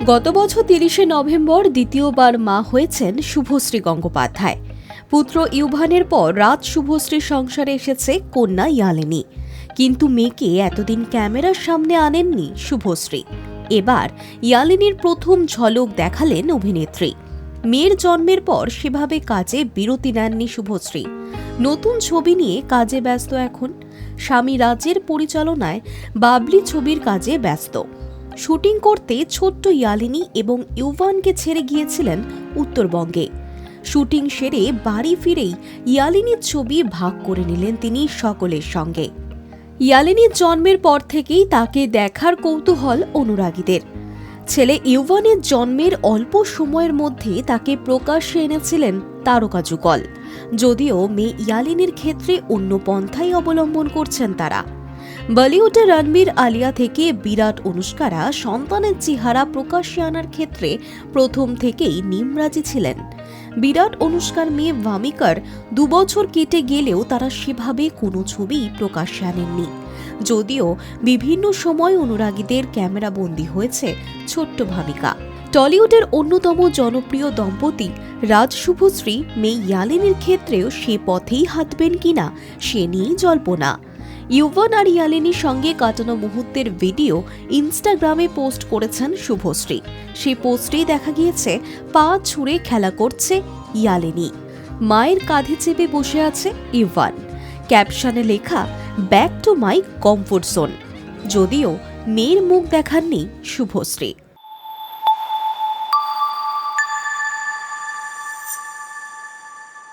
গত বছর তিরিশে নভেম্বর দ্বিতীয়বার মা হয়েছেন শুভশ্রী গঙ্গোপাধ্যায়। পুত্র ইউভানের পর রাত শুভশ্রীর সংসারে এসেছে কন্যা ইয়ালিনী। কিন্তু মেয়েকে এতদিন ক্যামেরার সামনে আনেননি শুভশ্রী। এবার ইয়ালিনীর প্রথম ঝলক দেখালেন অভিনেত্রী। মেয়ের জন্মের পর সেভাবে কাজে বিরতি নেননি শুভশ্রী। নতুন ছবি নিয়ে কাজে ব্যস্ত এখন। স্বামী রাজের পরিচালনায় বাবলি ছবির কাজে ব্যস্ত। শুটিং করতে ছোট্ট ইয়ালিনী এবং ইউভানকে ছেড়ে গিয়েছিলেন উত্তরবঙ্গে। শুটিং সেরে বাড়ি ফিরেই ইয়ালিনীর ছবি ভাগ করে নিলেন তিনি সকলের সঙ্গে। ইয়ালিনীর জন্মের পর থেকেই তাকে দেখার কৌতূহল অনুরাগীদের। ছেলে ইউভানের জন্মের অল্প সময়ের মধ্যে তাকে প্রকাশ্যে এনেছিলেন তারকা যুগল। যদিও মেয়ে ইয়ালিনীর ক্ষেত্রে অন্য পন্থাই অবলম্বন করছেন তারা। বলিউডে রণবীর আলিয়া থেকে বিরাট অনুষ্কারা সন্তানের চেহারা প্রকাশ্যে আনার ক্ষেত্রে প্রথম থেকেই নিমরাজি ছিলেন। বিরাট অনুষ্কার মেয়ে ভামিকার দুবছর কেটে গেলেও তারা সেভাবে কোনো ছবি প্রকাশ্যে আনেননি। যদিও বিভিন্ন সময় অনুরাগীদের ক্যামেরা ক্যামেরাবন্দি হয়েছে ছোট্ট ভামিকা। টলিউডের অন্যতম জনপ্রিয় দম্পতি রাজ শুভশ্রী মেয়ে ইয়ালিনীর ক্ষেত্রেও সে পথেই হাঁটবেন কিনা সে নিয়েই জল্পনা। ইউভান আর ইয়ালিনীর সঙ্গে কাটানো মুহূর্তের ভিডিও ইনস্টাগ্রামে পোস্ট করেছেন শুভশ্রী। সেই পোস্টেই দেখা গিয়েছে, পা ছুঁড়ে খেলা করছে ইয়ালিনী। মায়ের কাঁধে চেপে বসে আছে ইউভান। ক্যাপশনে লেখা back to my comfort zone যদিও মেয়ের মুখ দেখাননি শুভশ্রী।